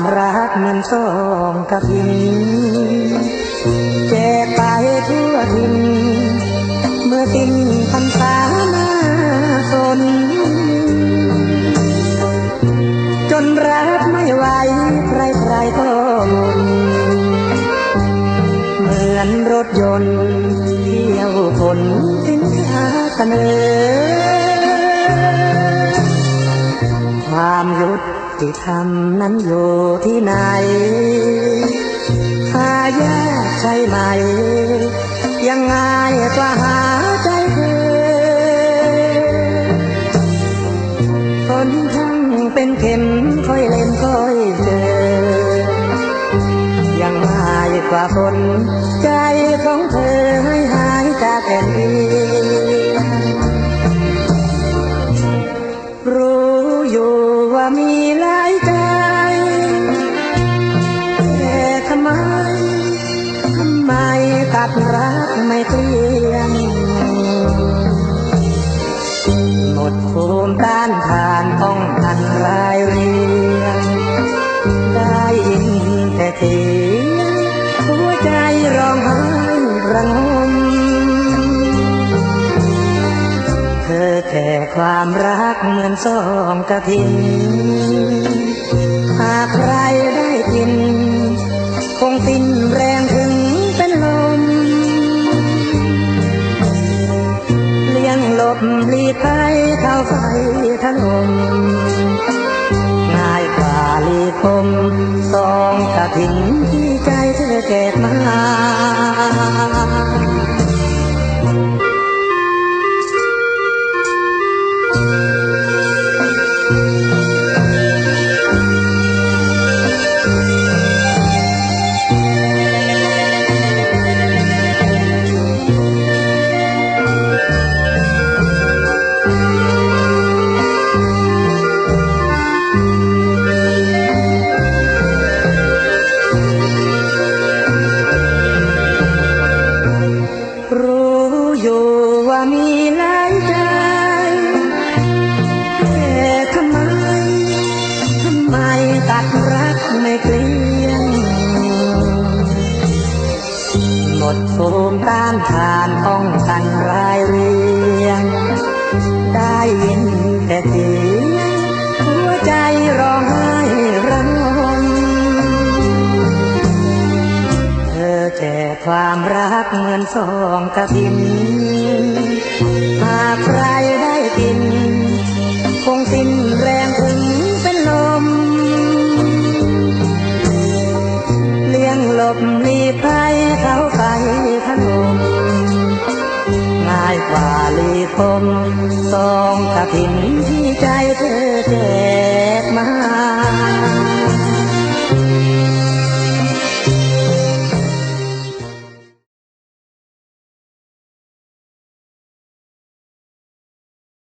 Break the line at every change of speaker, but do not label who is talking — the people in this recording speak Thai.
เหมือนซองกระพินแจกไปทั่วทิน เมื่อสิ้นพรรษาหน้าฝนจนรับไม่ไหวใครใครๆก็บ่นเหมือนรถยนต์เที่ยวฝนสินค้าเสนอ ยุติธรรมนั้นอยู่ที่ไหนหายากใช่ไหม ยังไงก็หาใจเธอคนทั้งเป็นเข็มค่อยเล่นค่อยเจอ ยังง่ายกว่าคนใจของเธอให้หายจากแผ่นดินรู้อยู่ ไมตัดรักไม่เกลี้ยงหมดภูมิต้านทานป้องกันรายเรียงได้ยินแต่เสียงหัวใจร้องไห้ระงมเธอแค่ความรักเหมือนซองกระถินหากใครได้กิน คงสิ้น ลบหลีกภัยเท่าไฟถล่มง่ายกว่าลีคมสองกระถินที่ใจเธอแจกมา อยู่ว่ามีหลายใจแต่ทำไม ทำไมตัดรักไม่เกลี้ยงหมดภูมิต้านทานป้องกันรายเรียง ได้ยินามรักเหมือนซองกระถิน หากใครได้กิน คงสิ้นแรงถึงเป็นลม เลี้ยงหลบหลีกภัยเขาไฟถล่มง่ายกว่าลีคมซองกระถินที่ใจเธอแจกมา